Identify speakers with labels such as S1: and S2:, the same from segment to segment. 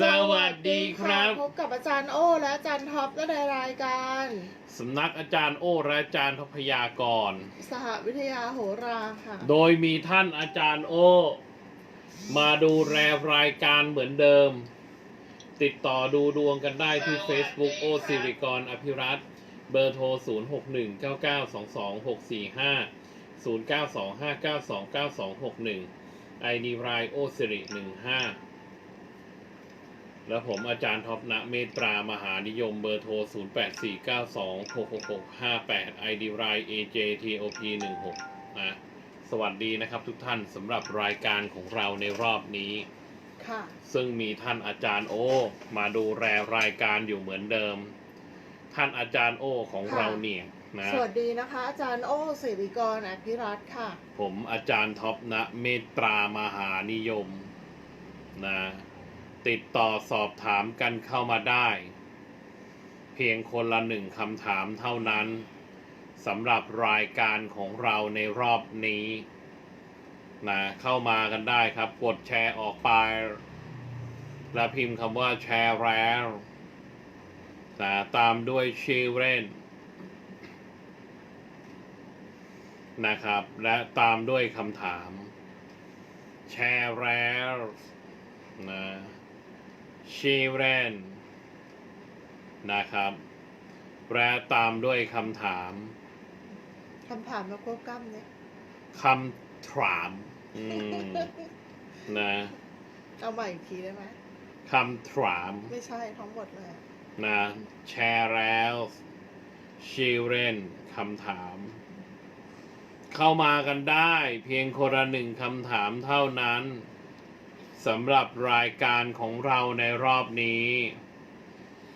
S1: สวัสดีครับ
S2: พบกับอาจารย์โอ้และอาจารย์ท็อปและในรายการ
S1: สำนักอาจารย์โอและอาจารย์ทพยากร
S2: สหวิทยาโหราค่ะ
S1: โดยมีท่านอาจารย์โอ มาดูแลรายการเหมือนเดิม ติดต่อดูดวงกันได้ที่ Facebook โอสิริกรอภิรัตน์เบอร์โทร 0 6 1 9 9 2 2 6 4 5 0 9 2 5 9 2 9 2 6 1 ID รายโอสิริ15 แล้วผมอาจารย์ท็อปณเมตรามหานิยมเบอร์โทร 0 8 4 9 2 6 6 6 5 8 ID ราย AJTOP 16 นะสวัสดีนะครับทุกท่านสำหรับรายการของเราในรอบนี้
S2: ค่ะ
S1: ซึ่งมีท่านอาจารย์โอ มาดูแลรายการอยู่เหมือนเดิม ท่านอาจารย์โอของ
S2: ค่ะ
S1: เราเนี่ยนะ
S2: สวัสดีนะคะ อาจารย์โอ้สิริกรอภิรัตน์ค่ะ
S1: ผมอาจารย์ท็อปณเมตรามหานิยมนะ ติดต่อสอบถามกันเข้ามาได้ เพียงคนละหนึ่งคำถามเท่านั้นสำหรับรายการของเราในรอบนี้นะเข้ามากันได้ครับ กดแชร์ออกไป แล้วพิมพ์คำว่าแชร์แล้วนะตามด้วยชื่อเล่นนะครับ และตามด้วยคำถาม แชร์แล้วนะ ชีเรนนะครับ และตามด้วยคำถาม
S2: คำถามมาควบกล้ำเนี่ย
S1: คำถามอืมนะ
S2: เอาใหม่อีกทีได้ไหม
S1: คำถาม
S2: ไม่ใช่ทั้งหมดเลย
S1: นะแชร์แล้วชีเรนคำถาม เข้ามากันได้เพียงคนละหนึ่งคำถามเท่านั้น สำหรับรายการของเราในรอบนี้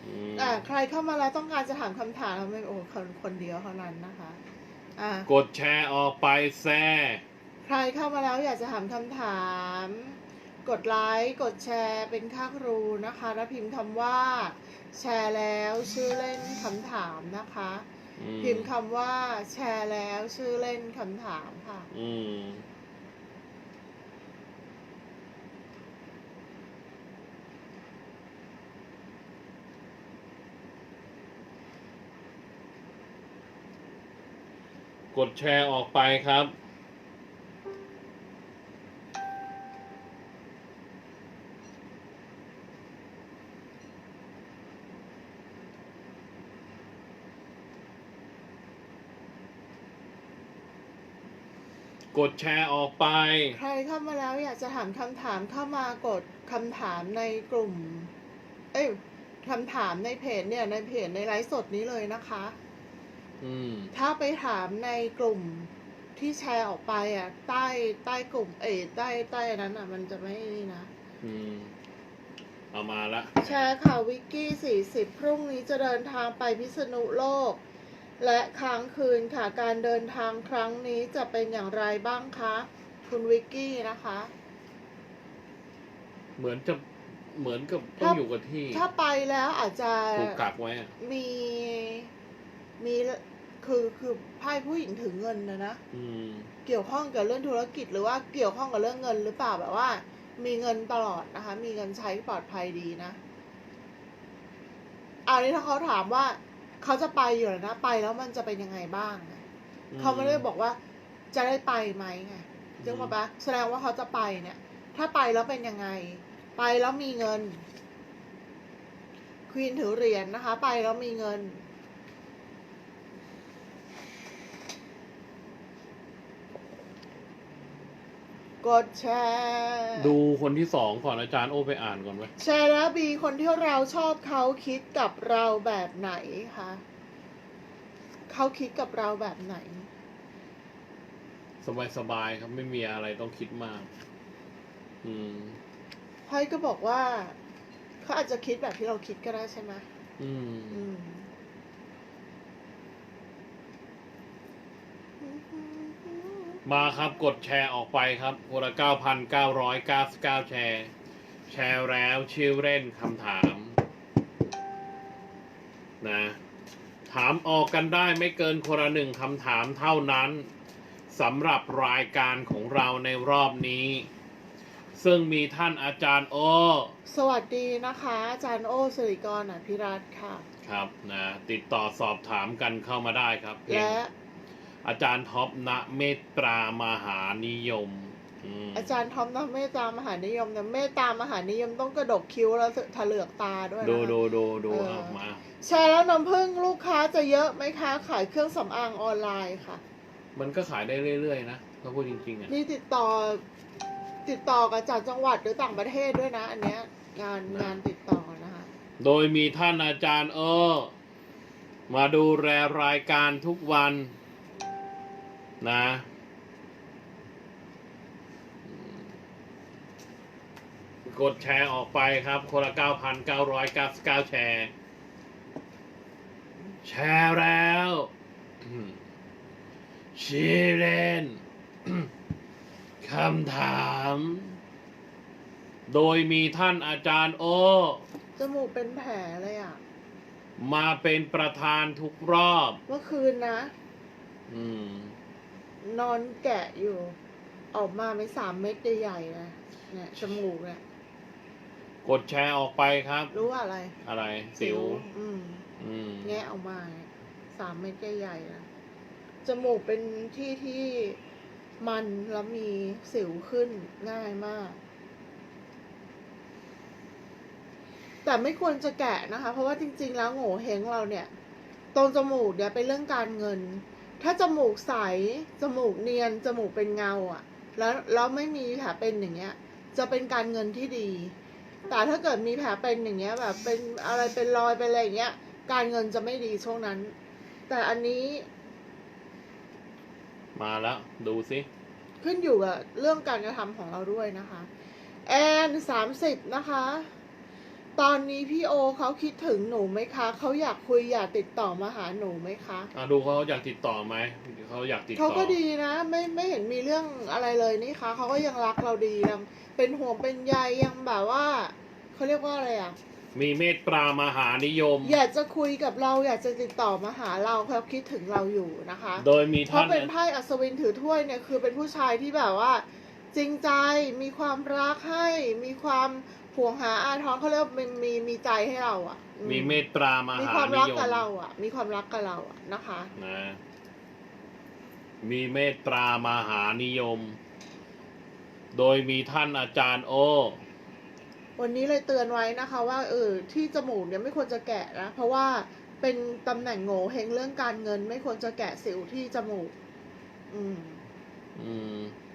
S1: อืม
S2: อ่าใครเข้ามาแล้วต้องการจะถามคำถามไม่โอ้คนคนเดียวเท่านั้นนะคะอ่า
S1: กดแชร์ออกไปแซ่
S2: ใครเข้ามาแล้วอยากจะถามคำถาม กดไลค์กดแชร์เป็นค่าครูนะคะแล้วพิมพ์คำว่า แชร์แล้วชื่อเล่นคำถามนะคะ
S1: อื
S2: พิมพ์คำว่า แชร์แล้วชื่อเล่นคำถามค่ะ
S1: อืม กดแชร์ออกไปครับ กดแชร์ออกไป
S2: ใครเข้ามาแล้วอยากจะถามคำถามเข้ามากดคำถามในกลุ่ม เอ้ยคำถามในเพจเนี่ยในเพจในไลฟ์สดนี้เลยนะคะ ถ้าไปถามในกลุ่มที่แชร์ออกไปอะ ใต้ใต้กลุ่ม เอ้ยใต้ใต้นั้นอะ มันจะไม่นี่นะ
S1: อืมเอามาละ
S2: แชร์ข่าววิกกี้สี่สิบพรุ่งนี้จะเดินทางไปพิษณุโลก และค้างคืนค่ะ การเดินทางครั้งนี้จะเป็นอย่างไรบ้างคะ คุณวิกกี้นะคะ
S1: เหมือนจะเหมือนกับต้อง
S2: ถ้า
S1: อยู่กับที่
S2: ถ้าไปแล้วอาจจะ
S1: ถูกกักไว้อะ
S2: มีมี คือคือไพ่ผู้หญิงถึงเงินนะนะ
S1: อืม
S2: เกี่ยวข้องกับเรื่องธุรกิจหรือว่าเกี่ยวข้องกับเรื่องเงินหรือเปล่าแบบว่า มีเงินตลอดนะคะ มีเงินใช้ปลอดภัยดีนะอันนี้ถ้าเขาถามว่าเขาจะไปอยู่แล้วนะ ไปแล้วมันจะเป็นยังไงบ้างไงเขาไม่ได้บอกว่าจะได้ไปไหมไงจึงบอกว่าแสดงว่าเขาจะไปเนี่ย ถ้าไปแล้วเป็นยังไง ไปแล้วมีเงินควีนถือเหรียญนะคะ ไปแล้วมีเงิน กดแชร์
S1: ดูคนที่สองก่อนอาจารย์โอไปอ่านก่อนไว้
S2: แชร์แล้วบีคนที่เราชอบเขาคิดกับเราแบบไหนคะเขาคิดกับเราแบบไหน
S1: สบายสบายๆครับไม่มีอะไรต้องคิดมาก อืม
S2: ไพ่ก็บอกว่า เขาอาจจะคิดแบบที่เราคิดก็ได้ใช่ไหม
S1: อืม
S2: ม
S1: มาครับกดแชร์ออกไปครับคนละเก้าพันเก้าร้อยเก้าสิบเก้าแชร์ แชร์แล้วชื่อเล่นคำถาม นะ ถามออกกันได้ไม่เกินคนละหนึ่งคำถามเท่านั้นสำหรับรายการของเราในรอบนี้ ซึ่งมีท่านอาจารย์โอ
S2: สวัสดีนะคะ อาจารย์โอสิริกรอภิรัตน์ค่ะ
S1: ครับนะติดต่อสอบถามกันเข้ามาได้ครับเพจ
S2: และ
S1: อาจารย์ท็อปณเมตตรามหานิยมม
S2: อาจารย์ทอมนะเมตตามหานิยมนะเมตตามหานิยมต้องกระดกคิ้วแล้วถลือกตาด้วยนะคะ
S1: ดูดูดูดู
S2: เออ
S1: เอามา
S2: แชร์แล้วน้ำผึ้งลูกค้าจะเยอะไหมคะ ขายเครื่องสำอางออนไลน์ค่ะ
S1: มันก็ขายได้เรื่อยๆนะถ้าพูดจริงๆอะ
S2: มีติดต่อ ติดต่อกับจากจังหวัดหรือต่างประเทศด้วยนะ อันเนี้ยงานงานติดต่อนะคะ
S1: โดยมีท่านอาจารย์เออมาดูแลรายการทุกวัน นะ กดแชร์ออกไปครับคนละ 9,999 แชร์ แชร์แล้วอืมชีเรนคำถาม โดยมีท่านอาจารย์โอ
S2: จมูกเป็นแผลเลยอะ
S1: มาเป็นประธานทุกรอบ
S2: เมื่อคืนนะ
S1: อืม
S2: นอนแกะอยู่ ออกมาไม่สามเม็ดใหญ่ๆนะเนี่ยจมูกเนี่ย
S1: กดแชร์ออกไปครับ
S2: รู้ว่าอะไร
S1: อะไร สิว
S2: อืม
S1: อืม
S2: แงะออกมาเนี่ยสามเม็ดใหญ่ๆนะจมูกเป็นที่ที่มันแล้วมีสิวขึ้นง่ายมาก แต่ไม่ควรจะแกะนะคะ เพราะว่าจริง ๆ แล้วโง่เฮงเราเนี่ยตรงจมูกเนี่ยเป็นเรื่องการเงิน ถ้าจมูกใส จมูกเนียน จมูกเป็นเงาอะ่ะ แล้วแล้วไม่มีแผลเป็นอย่างเงี้ย จะเป็นการเงินที่ดี แต่ถ้าเกิดมีแผลเป็นอย่างเงี้ยแบบเป็นอะไรเป็นรอยเป็นอะไรอย่างเงี้ย การเงินจะไม่ดีช่วงนั้น แต่อันนี้
S1: มาแล้ว ดูสิ
S2: ขึ้นอยู่กับเรื่องการกระทำของเราด้วยนะคะ แอนสามสิบนะคะ ตอนนี้พี่โอเขาคิดถึงหนูไหมคะเขาอยากคุยอยากติดต่อมาหาหนูไหมคะ
S1: อะดูเขาอยากติดต่อไหมเขาอยากติดต่อ
S2: เขาก็ดีนะไม่ไม่เห็นมีเรื่องอะไรเลยนี่คะเขาก็ยังรักเราดียังเป็นห่วงเป็นใยยังแบบว่าเขาเรียกว่าอะไรอะ
S1: มีเมตตามหานิยม
S2: อยากจะคุยกับเราอยากจะติดต่อมาหาเราเขาคิดถึงเราอยู่นะคะ
S1: โดยมี
S2: เพ
S1: ท่า
S2: ราะ
S1: น
S2: เป็นไพ่อัศวินถือถ้วยเนี่ยคือเป็นผู้ชายที่แบบว่า จริงใจมีความรักให้มีความ ห่วงหาอาทรเขาเรียกว่มันมีมีใจให้เราอะ
S1: มีเมตตามา
S2: มี
S1: หา
S2: ความ
S1: นิ
S2: รัก
S1: ยม
S2: กับเราอะ มีความรักกับเราอะนะคะ
S1: นะ มีเมตตามหานิยม โดยมีท่านอาจารย์โอ
S2: วันนี้เลยเตือนไว้นะคะ ว่าเออที่จมูกเนี่ยไม่ควรจะแกะนะ เพราะว่าเป็นตำแหน่งโง่เฮงเรื่องการเงิน ไม่ควรจะแกะสิวที่จมูก อืม
S1: อืม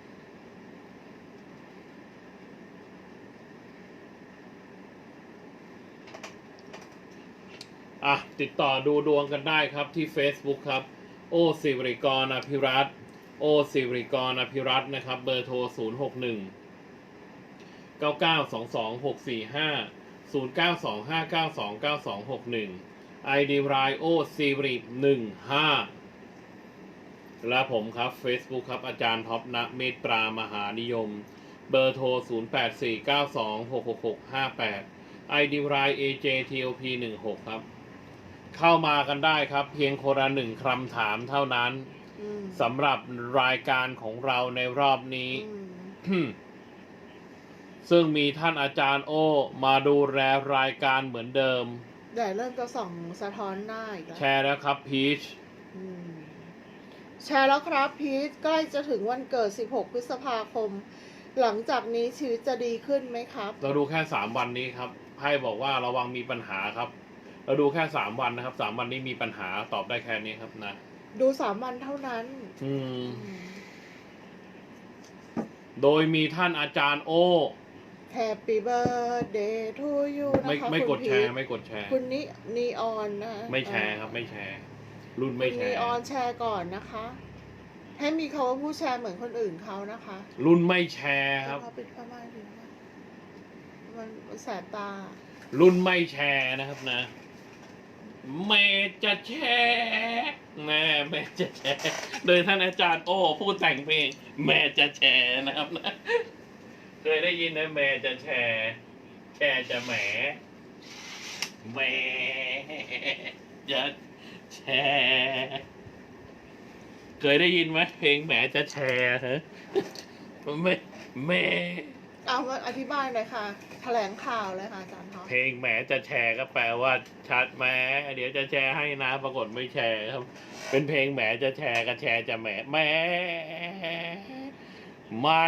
S1: อะติดต่อดูดวงกันได้ครับที่ Facebook ครับ โอสิริกรอภิรัตโอสิริกรอภิรัตนะครับ เบอร์โทร 0 6 1 9 9 2 2 6 4 5 0 9 2 5 9 2 9 2 6 1 ID รายโอสิริ15และผมครับ Facebook ครับ อาจารย์ท็อปณเมตตรามหานิยม เบอร์โทร 0849266658 ID ราย AJTOP 16ครับ เข้ามากันได้ครับ เพียงคนละหนึ่งคำถามเท่านั้น
S2: อืม
S1: สำหรับรายการของเราในรอบนี้
S2: อืม
S1: ซึ่งมีท่านอาจารย์โอ มาดูแลรายการเหมือนเดิม
S2: เดี๋ยวเริ่มจะส่องสะท้อนหน้าอีกแล้ว
S1: แชร์แล้วครับพีช
S2: อืมแชร์แล้วครับพีทใกล้จะถึงวันเกิด 16 พฤษภาคม หลังจากนี้ชีวิตจะดีขึ้นไหมครับ
S1: เราดูแค่สามวันนี้ครับไพ่บอกว่าระวังมีปัญหาครับ เราดูแค่สามวันนะครับสามวันนี้มีปัญหาตอบได้แค่นี้ครับนะ
S2: ดูสามวันเท่านั้น
S1: อืม
S2: อืม
S1: โดยมีท่านอาจารย์โอ
S2: Happy birthday to you
S1: ไม่
S2: นะคะ
S1: ไม่
S2: คุ
S1: ก
S2: ณ
S1: ด
S2: พี
S1: แชร์
S2: ท
S1: ไม่กดแชร์
S2: คุณนินีออนนะ
S1: ไม่แชร์ครับ ไม่แชร์ รุ่น
S2: คุ
S1: ไม่
S2: ณ
S1: แช
S2: นี
S1: ร์
S2: ออนแชร์ก่อนนะคะ ให้มีเขาว่าผู้แชร์เหมือนคนอื่นเขานะคะ
S1: รุ่นไม่แชร์ครับ
S2: เขาปิดผ้าม่านดีมากมันแสบตา
S1: รุ่นไม่แชร์นะครับนะ แม่จะแชร์แม่แม่จะแชร์โดยท่านอาจารย์โอ้ผู้แต่งเพลงแม่จะแชร์นะครับนะเคยได้ยินนะแม่จะแชร์แชร์จะแหมแม่จะแชร์เคยได้ยินไหมเพลงแหมจะแชร์ฮะแม่แม่
S2: เอามาอธิบายหน่อยค่ะแถลงข่าวเลยค่ะอาจารย์ท็อป
S1: เพลงแหมจะแชร์ก็แปลว่าชัดแหมเดี๋ยวจะแชร์ให้นะปรากฏไม่แชร์ครับ เป็นเพลงแหมจะแชร์ก็แชร์จะแหมแหมไม่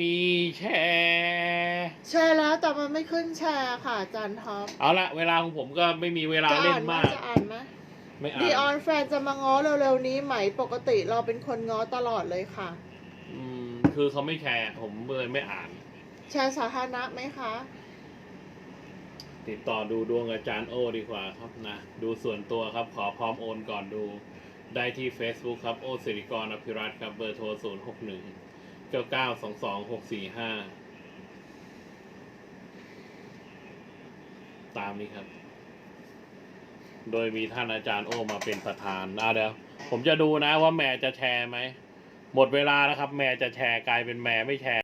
S1: มีแชร์
S2: แชร์แล้วแต่มันไม่ขึ้นแชร์ค่ะอาจารย์ท็อป
S1: เอาละเวลาของผมก็ไม่มีเวลา
S2: จะ
S1: เล่
S2: อ่านนไหม
S1: มาก
S2: จะอ่านไหม
S1: ไม่อ่า
S2: ดีออน
S1: น
S2: แฟนจะมาง้อเร็วๆนี้ไหมปกติเราเป็นคนง้อตลอดเลยค่ะ
S1: อืมคือเขาไม่แชร์ผมเลยไม่อ่าน
S2: แชร์สาธารณะไหมคะ
S1: ติดต่อดูดวงอาจารย์โอดีกว่าครับนะ ดูส่วนตัวครับขอพร้อมโอนก่อนดู ได้ที่ Facebook ครับโอสิริกรอภิรัตน์ครับเบอร์โทร 0 6 1 9 9 2 2 6 4 5 ตามนี้ครับ โดยมีท่านอาจารย์โอมาเป็นประธานอะเดี๋ยวผมจะดูนะว่าแม่จะแชร์ไหม หมดเวลาแล้วครับ แม่จะแชร์กลายเป็นแม่ไม่แชร์